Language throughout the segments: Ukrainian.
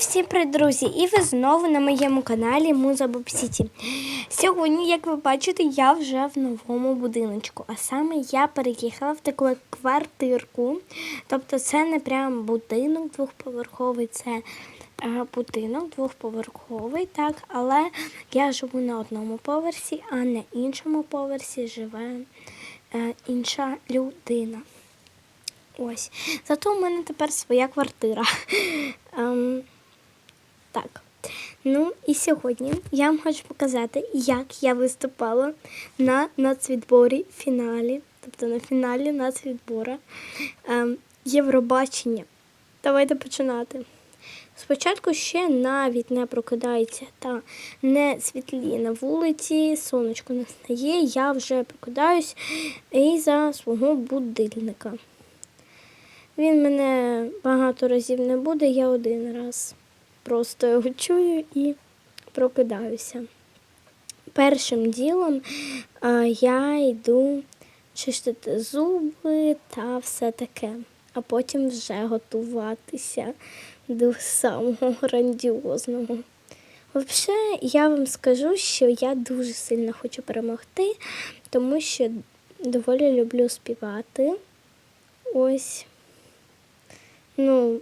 Всім привіт, друзі! І ви знову на моєму каналі Муза Бобсіті. Сьогодні, як ви бачите, я вже в новому будиночку. А саме я переїхала в таку квартирку. Тобто це не прям будинок двохповерховий, це е, будинок двохповерховий, так, але я живу на одному поверсі, а на іншому поверсі живе е, інша людина. Ось. Зато у мене тепер своя квартира. Ну і сьогодні я вам хочу показати, як я виступала на нацвідборі фіналі, тобто на фіналі нацвідбора ем, Євробачення. Давайте починати. Спочатку ще навіть не прокидається та не світлі на вулиці, сонечко не стає, я вже прокидаюсь і за свого будильника. Він мене багато разів не буде, я один раз просто його чую і прокидаюся. Першим ділом я йду чистити зуби та все таке, а потім вже готуватися до самого грандіозного. Взагалі, я вам скажу, що я дуже сильно хочу перемогти, тому що доволі люблю співати. Ось. Ну,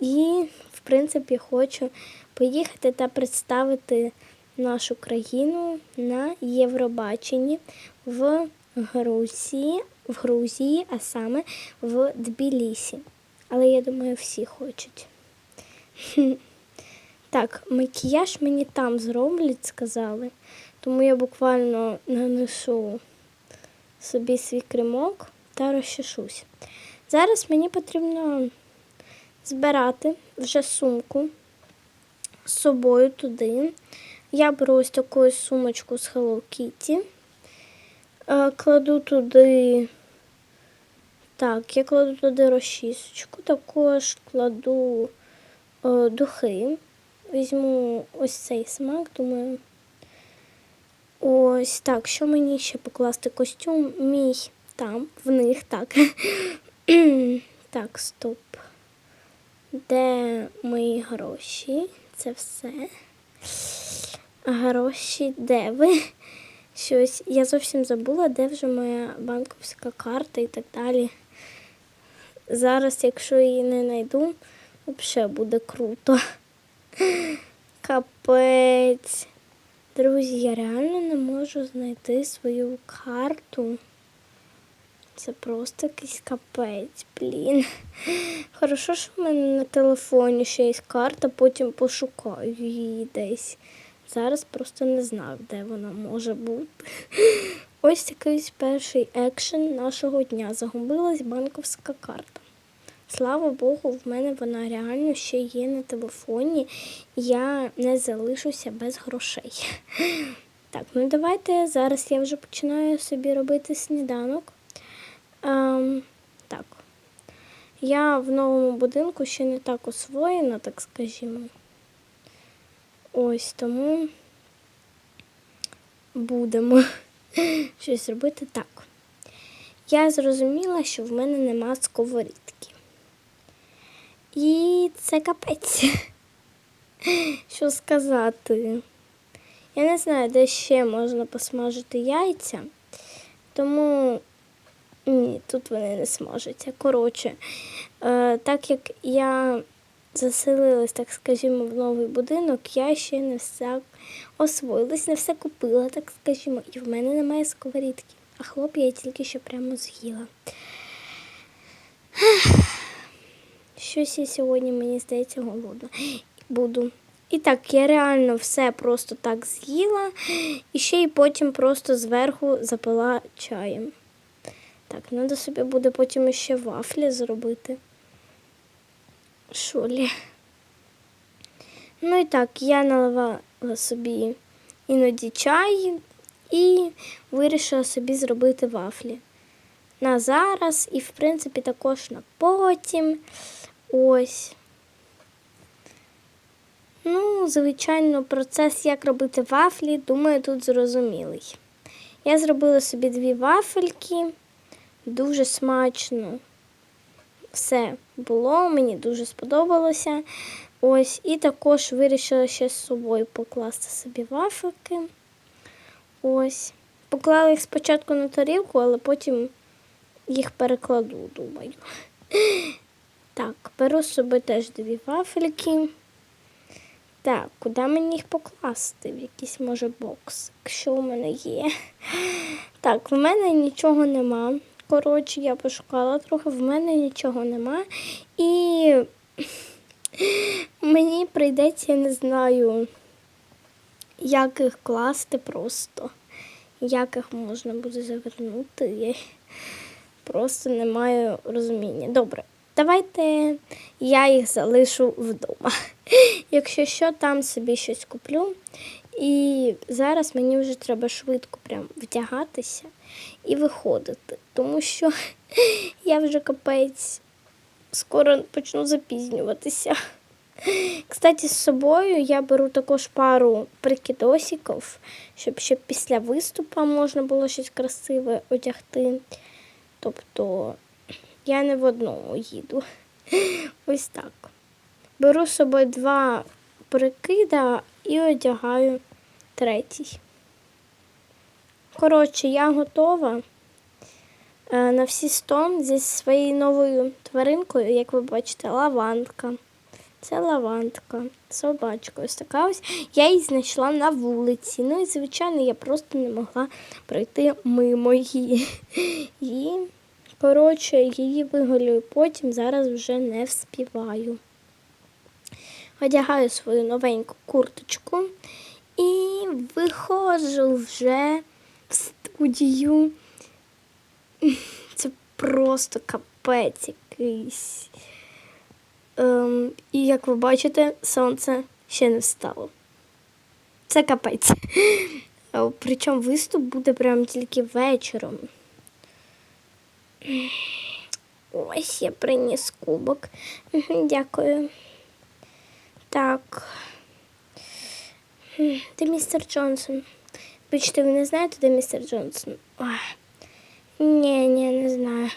і, принципі, хочу поїхати та представити нашу країну на Євробаченні в Грузії, в Грузії, а саме в Тбілісі. Але я думаю, всі хочуть. Так, макіяж мені там зроблять, сказали, тому я буквально нанесу собі свій кремок та розчешусь. Зараз мені потрібно збирати вже сумку з собою туди. Я беру ось таку сумочку з Hello Kitty, е, кладу туди, так, я кладу туди розчісочку, також кладу е, духи. Візьму ось цей смак, думаю. Ось так, що мені ще покласти костюм? Мій там, в них так. так, стоп. Де мої гроші? Це все. Гроші, де ви? Щось. Я зовсім забула, де вже моя банківська карта і так далі. Зараз, якщо її не знайду, взагалі буде круто. Капець. Друзі, я реально не можу знайти свою карту. Це просто якийсь капець, блін. Хорошо, що в мене на телефоні ще є карта, потім пошукаю її десь. Зараз просто не знаю, де вона може бути. Ось якийсь перший екшен нашого дня. Загубилась банківська карта. Слава Богу, в мене вона реально ще є на телефоні. Я не залишуся без грошей. Так, ну давайте зараз я вже починаю собі робити сніданок. Ем, так. Я в новому будинку ще не так освоєна, так скажімо. Ось тому будемо щось робити так. Я зрозуміла, що в мене нема сковорідки. І це капець. Що сказати? Я не знаю, де ще можна посмажити яйця, тому ні, тут вони не смажаться. Коротше, е, так як я заселилась, так скажімо, в новий будинок, я ще не все освоїлась, не все купила, так скажімо, і в мене немає сковорідки. А хлоп я тільки що прямо з'їла. Щось я сьогодні, мені здається, голодна. Буду. І так, я реально все просто так з'їла, і ще й потім просто зверху запила чаєм. Так, треба собі буде потім ще вафлі зробити. Шолі. Ну і так, я наливала собі іноді чай і вирішила собі зробити вафлі. На зараз і, в принципі, також на потім. Ось. Ну, звичайно, процес, як робити вафлі, думаю, тут зрозумілий. Я зробила собі дві вафельки. Дуже смачно все було, мені дуже сподобалося. Ось, і також вирішила ще з собою покласти собі вафельки. Ось. Поклала їх спочатку на тарілку, але потім їх перекладу, думаю. Так, беру з собою теж дві вафельки. Так, куди мені їх покласти? В якийсь може бокс, якщо у мене є. Так, в мене нічого нема. Коротше, я пошукала трохи, в мене нічого нема. І мені прийдеться, я не знаю, як їх класти просто. Як їх можна буде завернути. Я просто не маю розуміння. Добре, давайте я їх залишу вдома. Якщо що, там собі щось куплю. І зараз мені вже треба швидко прям вдягатися і виходити, тому що я вже капець скоро почну запізнюватися. Кстати, з собою я беру також пару прикидосиків, щоб ще після виступу можна було щось красиве одягти. Тобто я не в одному їду. Ось так. Беру з собою два прикида і одягаю третій. Коротше, я готова е, на всі сто зі своєю новою тваринкою, як ви бачите, лавандка. Це лавандка, собачка. Ось така ось. Я її знайшла на вулиці. Ну і, звичайно, я просто не могла пройти мимо її. І, коротше, її виголюю потім, зараз вже не вспіваю. Одягаю свою новеньку курточку і виходжу вже в студію. Це просто капець якийсь. Ем, і як ви бачите, сонце ще не встало. Це капець. Причому виступ буде прямо тільки вечором. Ось я приніс кубок. Дякую. Так. Де містер Джонсон? Бачите, ви не знаєте, де містер Джонсон? Ой. Ні, ні, не знаю.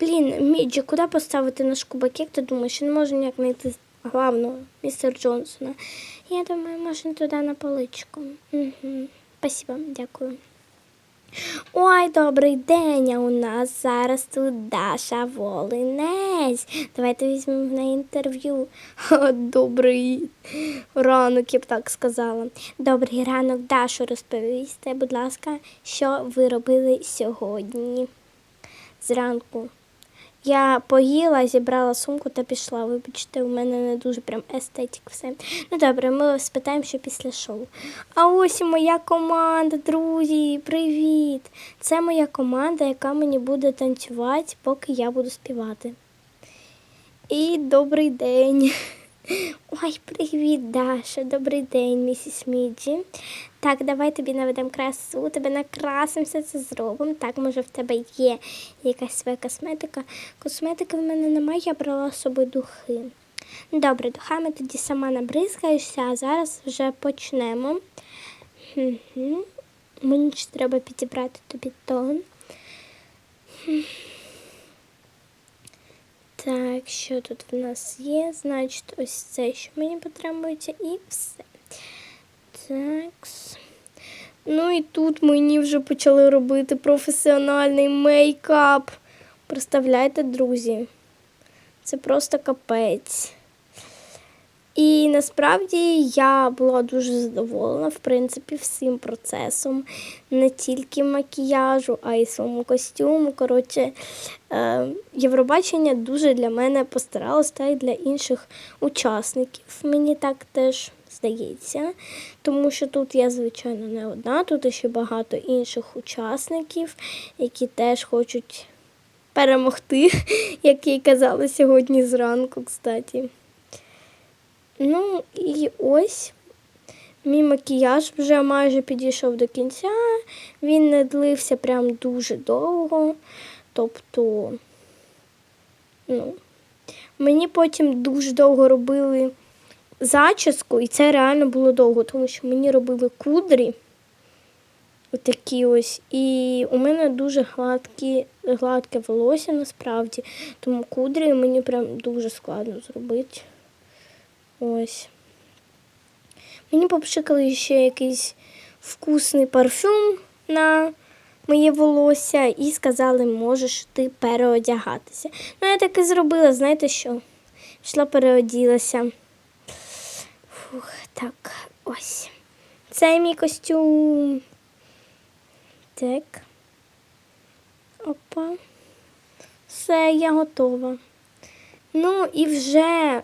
Блін, Міджі, куди поставити наш кубок? Як ти думаєш, я не можу ніяк знайти главного містер Джонсона. Я думаю, можна туди на поличку. Угу. Спасибо, дякую. Ой, добрий день, а у нас зараз тут Даша Волинець. Давайте візьмемо на інтерв'ю. Добрий ранок, я б так сказала. Добрий ранок, Дашу, розповісте, будь ласка, що ви робили сьогодні зранку. Я поїла, зібрала сумку та пішла. Вибачте, у мене не дуже прям естетик все. Ну добре, ми спитаємо, що після шоу. А ось і моя команда, друзі, привіт! Це моя команда, яка мені буде танцювати, поки я буду співати. І добрий день. Ой, привіт, Даша. Добрий день, місіс Міджі. Так, давай тобі наведемо красу, тебе накрасимо, все це зробимо. Так, може, в тебе є якась своя косметика. Косметики в мене немає, я брала з собою духи. Добре, духами тоді сама набризкаєшся, а зараз вже почнемо. Мені ще треба підібрати тобі тон. Так, що тут в нас є? Значить, ось це, що мені потребується, і все. Так. Ну і тут мені вже почали робити професіональний мейкап. Представляєте, друзі? Це просто капець. І насправді я була дуже задоволена, в принципі, всім процесом, не тільки макіяжу, а й своєму костюму. Коротше, е, Євробачення дуже для мене постаралось, та й для інших учасників. Мені так теж здається. Тому що тут я, звичайно, не одна, тут ще багато інших учасників, які теж хочуть перемогти, як я й казала сьогодні зранку, кстати. Ну і ось мій макіяж вже майже підійшов до кінця. Він не длився прям дуже довго. Тобто, ну, мені потім дуже довго робили зачіску, і це реально було довго, тому що мені робили кудрі. Отакі ось. І у мене дуже гладкі, гладке волосся насправді, тому кудрі мені прям дуже складно зробити. Ось. Мені попшикали ще якийсь вкусний парфюм на моє волосся і сказали, можеш ти переодягатися. Ну, я так і зробила, знаєте що? Пішла переоділася. Фух, так, ось. Це мій костюм. Так. Опа. Все, я готова. Ну і вже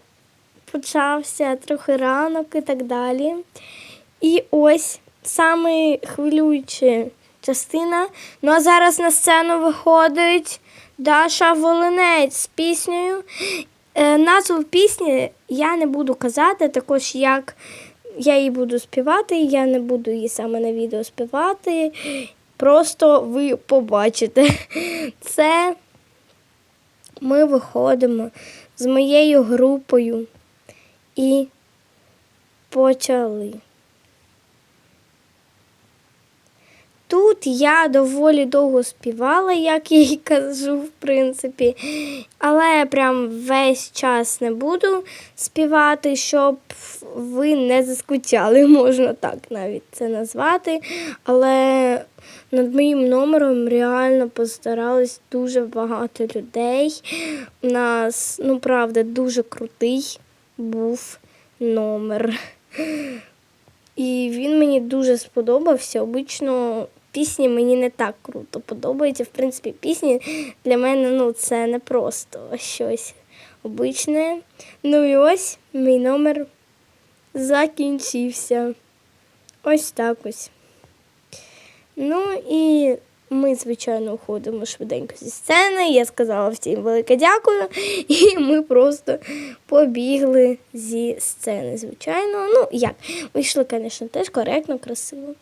почався трохи ранок і так далі. І ось саме хвилююча частина. Ну а зараз на сцену виходить Даша Волинець з піснею. Е, назву пісні я не буду казати, також як я її буду співати, я не буду її саме на відео співати. Просто ви побачите. Це ми виходимо з моєю групою і почали. Тут я доволі довго співала, як я й кажу, в принципі, але прям весь час не буду співати, щоб ви не заскучали, можна так навіть це назвати. Але над моїм номером реально постарались дуже багато людей. У нас, ну правда, дуже крутий був номер. І він мені дуже сподобався. Обично пісні мені не так круто подобаються. В принципі, пісні для мене ну, це не просто щось обичне. Ну і ось мій номер закінчився. Ось так ось. Ну і ми, звичайно, уходимо швиденько зі сцени. Я сказала всім велике дякую. І ми просто побігли зі сцени, звичайно. Ну, як? Вийшли, звісно, теж коректно, красиво.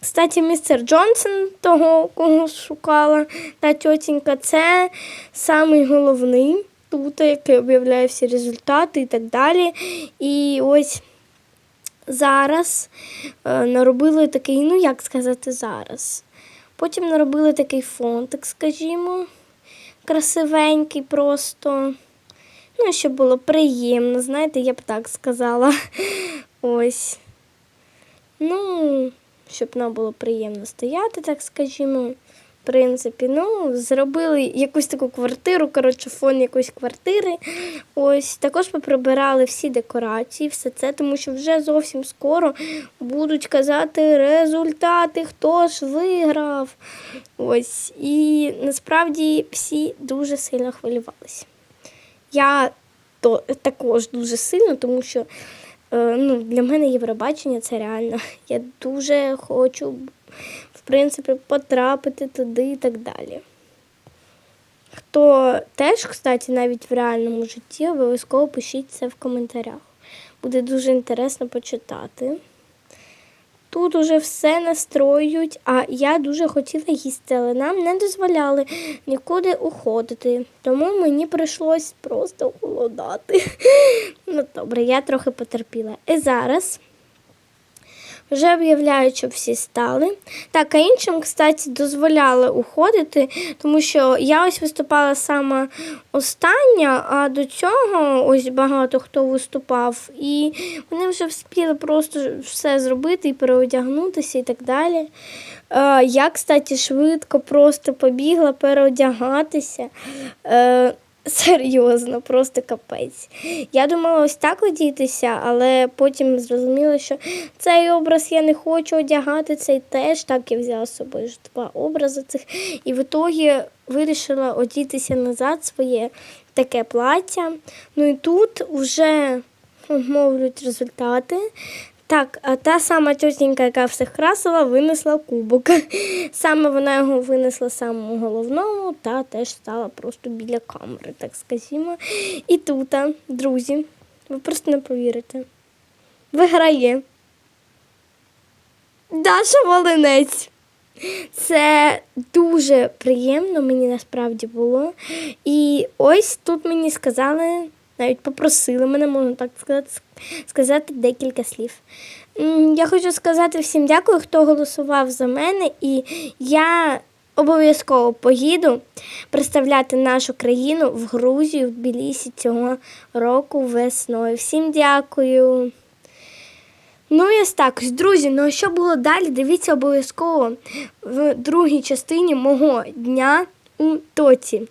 Кстати, містер Джонсон, того, кого шукала та тьотінька, це самий головний тут, який об'являє всі результати і так далі. І ось зараз е, наробили такий, ну як сказати, зараз. Потім наробили такий фонтик, скажімо, красивенький просто. Ну, щоб було приємно, знаєте, я б так сказала. Ось. Ну, щоб нам було приємно стояти, так скажімо. Принципі, ну, зробили якусь таку квартиру, коротше, фон якоїсь квартири. Ось також поприбирали всі декорації, все це, тому що вже зовсім скоро будуть казати результати, хто ж виграв. Ось. І насправді всі дуже сильно хвилювалися. Я то також дуже сильно, тому що ну, для мене Євробачення це реально. Я дуже хочу, в принципі, потрапити туди і так далі. Хто теж, кстати, навіть в реальному житті, обов'язково пишіть це в коментарях. Буде дуже інтересно почитати. Тут уже все настроюють, а я дуже хотіла їсти, але нам не дозволяли нікуди уходити. Тому мені прийшлось просто голодати. Ну добре, я трохи потерпіла. І зараз вже об'являють, щоб всі стали. Так, а іншим, кстати, дозволяли уходити, тому що я ось виступала саме остання, а до цього ось багато хто виступав, і вони вже встигли просто все зробити і переодягнутися і так далі. Е, Я, кстати, швидко просто побігла переодягатися. Серйозно, просто капець. Я думала ось так одітися, але потім зрозуміла, що цей образ я не хочу одягати, цей теж так я взяла з собою ж два образи цих. І в ітогі вирішила одітися назад своє таке плаття. Ну і тут вже мовлять результати. Так, та сама тітенька, яка всіх красила, винесла кубок. Саме вона його винесла самому головному та теж стала просто біля камери, так скажімо. І тут, друзі, ви просто не повірите. Виграє Даша Волинець. Це дуже приємно, мені насправді було. І ось тут мені сказали, навіть попросили мене, можна так сказати, сказати декілька слів. Я хочу сказати всім дякую, хто голосував за мене. І я обов'язково поїду представляти нашу країну в Грузію, в Білісі цього року весною. Всім дякую. Ну і ось так. Друзі, ну а що було далі? Дивіться обов'язково в другій частині мого дня у Тоці.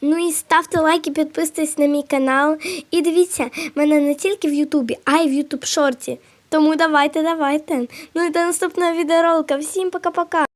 Ну і ставте лайки, підписуйтесь на мій канал. І дивіться мене не тільки в Ютубі, а й в Ютуб шорті. Тому давайте, давайте. Ну і до наступного відеоролика. Всім пока-пока.